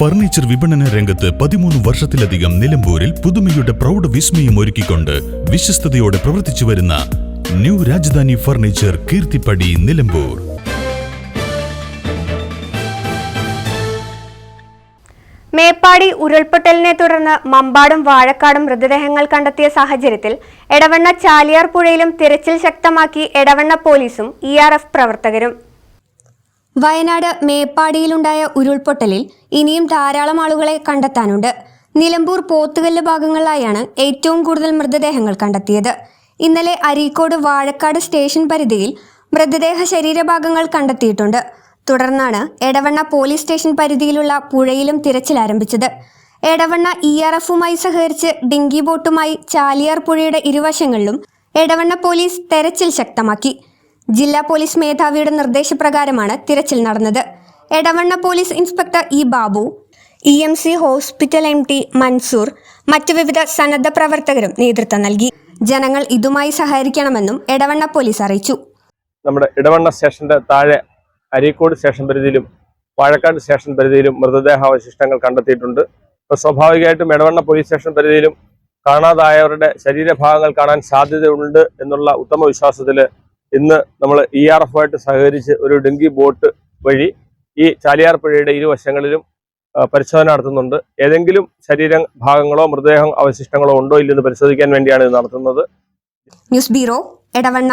Furniture വിപണന രംഗത്ത് പതിമൂന്ന് വർഷത്തിലധികം നിലമ്പൂരിൽ പുതുമയുടെ പ്രൗഢ വിസ്മയം ഒരുക്കിക്കൊണ്ട് വിശ്വസ്തയോടെ പ്രവർത്തിച്ചു വരുന്ന ന്യൂ രാജധാനി ഫർണിച്ചർ കീർത്തിപ്പടി നിലമ്പൂർ. മേപ്പാടി ഉരുൾപൊട്ടലിനെ തുടർന്ന് മമ്പാടും വാഴക്കാടും മൃതദേഹങ്ങൾ കണ്ടെത്തിയ സാഹചര്യത്തിൽ എടവണ്ണ ചാലിയാർ പുഴയിലും തിരച്ചിൽ ശക്തമാക്കി എടവണ്ണ പോലീസും ഇ പ്രവർത്തകരും. വയനാട് മേപ്പാടിയിലുണ്ടായ ഉരുൾപൊട്ടലിൽ ഇനിയും ധാരാളം ആളുകളെ കണ്ടെത്താനുണ്ട്. നിലമ്പൂർ പോത്തുകല്ല് ഭാഗങ്ങളിലായാണ് ഏറ്റവും കൂടുതൽ മൃതദേഹങ്ങൾ കണ്ടെത്തിയത്. ഇന്നലെ അരീക്കോട് വാഴക്കാട് സ്റ്റേഷൻ പരിധിയിൽ മൃതദേഹ ശരീരഭാഗങ്ങൾ കണ്ടെത്തിയിട്ടുണ്ട്. തുടർന്നാണ് എടവണ്ണ പോലീസ് സ്റ്റേഷൻ പരിധിയിലുള്ള പുഴയിലും തിരച്ചിൽ ആരംഭിച്ചത്. എടവണ്ണ ഇ ആർ എഫുമായി സഹകരിച്ച് ഡിങ്കി ബോട്ടുമായി ചാലിയാർ പുഴയുടെ ഇരുവശങ്ങളിലും എടവണ്ണ പോലീസ് തെരച്ചിൽ ശക്തമാക്കി. ജില്ലാ പോലീസ് മേധാവിയുടെ നിർദ്ദേശപ്രകാരമാണ് തിരച്ചിൽ നടന്നത്. Edavanna police inspector E Babu E M C hospital M T Mansoor മറ്റു വിവിധ സന്നദ്ധ പ്രവർത്തകരും നേതൃത്വം നൽകി. ജനങ്ങൾ ഇതുമായി സഹകരിക്കണമെന്നും എടവണ്ണ പോലീസ് അറിയിച്ചു. നമ്മുടെ ഇടവണ്ണ സ്റ്റേഷന്റെ താഴെ അരീക്കോട് സ്റ്റേഷൻ പരിധിയിലും വാഴക്കാട് സ്റ്റേഷൻ പരിധിയിലും മൃതദേഹാവശിഷ്ടങ്ങൾ കണ്ടെത്തിയിട്ടുണ്ട്. അപ്പോൾ സ്വാഭാവികമായിട്ടും ഇടവണ്ണ പോലീസ് സ്റ്റേഷൻ പരിധിയിലും കാണാതായവരുടെ ശരീരഭാഗങ്ങൾ കാണാൻ സാധ്യതയുണ്ട് എന്നുള്ള ഉത്തമ വിശ്വാസത്തിൽ ഇന്ന് നമ്മൾ ഇ ആർ എഫ് ആയിട്ട് സഹകരിച്ച് ഒരു ഡെങ്കി ബോട്ട് വഴി ഈ ചാലിയാർ പുഴയുടെ ഇരുവശങ്ങളിലും പരിശോധന നടത്തുന്നുണ്ട്. ഏതെങ്കിലും ശരീര ഭാഗങ്ങളോ മൃതദേഹ അവശിഷ്ടങ്ങളോ ഉണ്ടോ ഇല്ലെന്ന് പരിശോധിക്കാൻ വേണ്ടിയാണ് ഇത് നടത്തുന്നത്. News bureau Edavanna.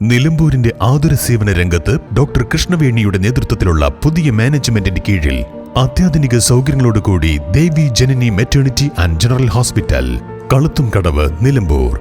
നിലമ്പൂരിന്റെ ആതുര സേവന രംഗത്ത് ഡോക്ടർ കൃഷ്ണവേണിയുടെ നേതൃത്വത്തിലുള്ള പുതിയ മാനേജ്മെന്റിന്റെ കീഴിൽ അത്യാധുനിക സൗകര്യങ്ങളോടുകൂടി Devi Janani maternity and general hospital കളുത്തും കടവ് നിലമ്പൂർ.